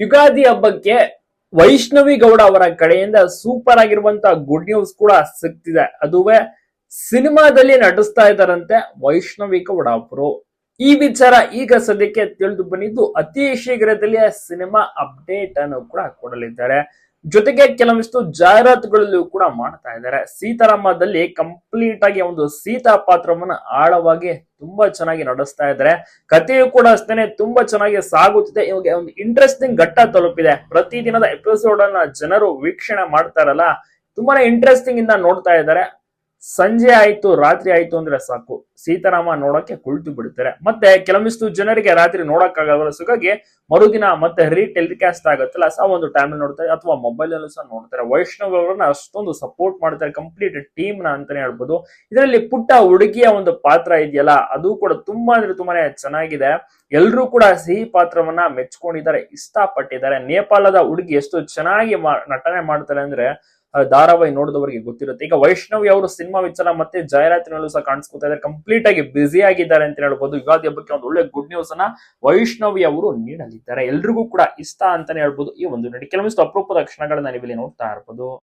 ಯುಗಾದಿ ಹಬ್ಬಕ್ಕೆ ವೈಷ್ಣವಿ ಗೌಡ ಅವರ ಕಡೆಯಿಂದ ಸೂಪರ್ ಆಗಿರುವಂತ ಗುಡ್ ನ್ಯೂಸ್ ಕೂಡ ಸಿಗ್ತಿದೆ. ಅದುವೇ ಸಿನಿಮಾದಲ್ಲಿ ನಟಿಸ್ತಾ ಇದ್ದಾರಂತೆ ವೈಷ್ಣವಿ ಗೌಡ ಅವರು. ಈ ವಿಚಾರ ಈಗ ಸದ್ಯಕ್ಕೆ ತಿಳಿದು ಬಂದಿದ್ದು ಅತಿ ಶೀಘ್ರದಲ್ಲೇ ಸಿನಿಮಾ ಅಪ್ಡೇಟ್ ಅನ್ನು ಕೂಡ ಕೊಡಲಿದ್ದಾರೆ. ಜೊತೆಗೆ ಕೆಲವೊಂದಿಷ್ಟು ಜಾಹೀರಾತುಗಳಲ್ಲೂ ಕೂಡ ಮಾಡ್ತಾ ಇದ್ದಾರೆ. ಸೀತಾರಾಮದಲ್ಲಿ ಕಂಪ್ಲೀಟ್ ಆಗಿ ಒಂದು ಸೀತಾ ಪಾತ್ರವನ್ನ ಆಳವಾಗಿ ತುಂಬಾ ಚೆನ್ನಾಗಿ ನಡೆಸ್ತಾ ಇದ್ದಾರೆ. ಕಥೆಯು ಕೂಡ ಅಷ್ಟೇನೆ ತುಂಬಾ ಚೆನ್ನಾಗಿ ಸಾಗುತ್ತಿದೆ. ಇವಾಗ ಒಂದು ಇಂಟ್ರೆಸ್ಟಿಂಗ್ ಘಟ್ಟ ತಲುಪಿದೆ. ಪ್ರತಿದಿನದ ಎಪಿಸೋಡ್ ಅನ್ನ ಜನರು ವೀಕ್ಷಣೆ ಮಾಡ್ತಾರಲ್ಲ ತುಂಬಾನೇ ಇಂಟ್ರೆಸ್ಟಿಂಗ್ ಇಂದ ನೋಡ್ತಾ ಇದ್ದಾರೆ. ಸಂಜೆ ಆಯ್ತು, ರಾತ್ರಿ ಆಯ್ತು ಅಂದ್ರೆ ಸಾಕು. ಸೀತಾರಾಮ ನೋಡಕ್ಕೆ ಕುಳಿತು ಬಿಡ್ತಾರೆ. ಮತ್ತೆ ಕೆಲವೊಂದಿಷ್ಟು ಜನರಿಗೆ ರಾತ್ರಿ ನೋಡಕ್ಕಾಗಲ್ಲ ಸುಗಾಗಿ ಮರುದಿನ ಮತ್ತೆ ರೀ ಟೆಲಿಕಾಸ್ಟ್ ಆಗುತ್ತಲ್ಲ ಆ ಒಂದು ಟೈಮ್ ನೋಡ್ತಾರೆ, ಅಥವಾ ಮೊಬೈಲ್ ಅಲ್ಲೂ ಸಹ ನೋಡ್ತಾರೆ. ವೈಷ್ಣವ್ ಅವರನ್ನ ಅಷ್ಟೊಂದು ಸಪೋರ್ಟ್ ಮಾಡ್ತಾರೆ ಕಂಪ್ಲೀಟ್ ಟೀಮ್ನ ಅಂತಾನೆ ಹೇಳ್ಬೋದು. ಇದರಲ್ಲಿ ಪುಟ್ಟ ಹುಡುಗಿಯ ಒಂದು ಪಾತ್ರ ಇದೆಯಲ್ಲ, ಅದು ಕೂಡ ತುಂಬಾ ಅಂದ್ರೆ ತುಂಬಾನೇ ಚೆನ್ನಾಗಿದೆ. ಎಲ್ರೂ ಕೂಡ ಸಿಹಿ ಪಾತ್ರವನ್ನ ಮೆಚ್ಕೊಂಡಿದ್ದಾರೆ, ಇಷ್ಟಪಟ್ಟಿದ್ದಾರೆ. ನೇಪಾಳದ ಹುಡುಗಿ ಎಷ್ಟು ಚೆನ್ನಾಗಿ ನಟನೆ ಮಾಡ್ತಾರೆ ಅಂದ್ರೆ ಧಾರಾವಾಹಿ ನೋಡಿದವರಿಗೆ ಗೊತ್ತಿರುತ್ತೆ. ಈಗ ವೈಷ್ಣವಿ ಅವರು ಸಿನಿಮಾ ವಿಚಾರ ಮತ್ತೆ ಜಾಹೀರಾತಿನಲ್ಲೂ ಸಹ ಕಾಣಿಸ್ಕೊತಾ ಇದ್ದಾರೆ. ಕಂಪ್ಲೀಟ್ ಆಗಿ ಬ್ಯುಸಿ ಆಗಿದ್ದಾರೆ ಅಂತ ಹೇಳ್ಬೋದು. ಯುಗಾದಿ ಹಬ್ಬಕ್ಕೆ ಒಂದು ಒಳ್ಳೆ ಗುಡ್ ನ್ಯೂಸ್ ಅನ್ನ ವೈಷ್ಣವಿ ಅವರು ನೀಡಲಿದ್ದಾರೆ. ಎಲ್ರಿಗೂ ಕೂಡ ಇಷ್ಟ ಅಂತಾನೆ ಹೇಳ್ಬೋದು ಈ ಒಂದು ನಡೆ. ಕೆಲವೊಂದಿಷ್ಟು ಅಪರೂಪದ ಕ್ಷಣಗಳನ್ನ ನೀವಿಲ್ಲಿ ನೋಡ್ತಾ ಇರ್ಬೋದು.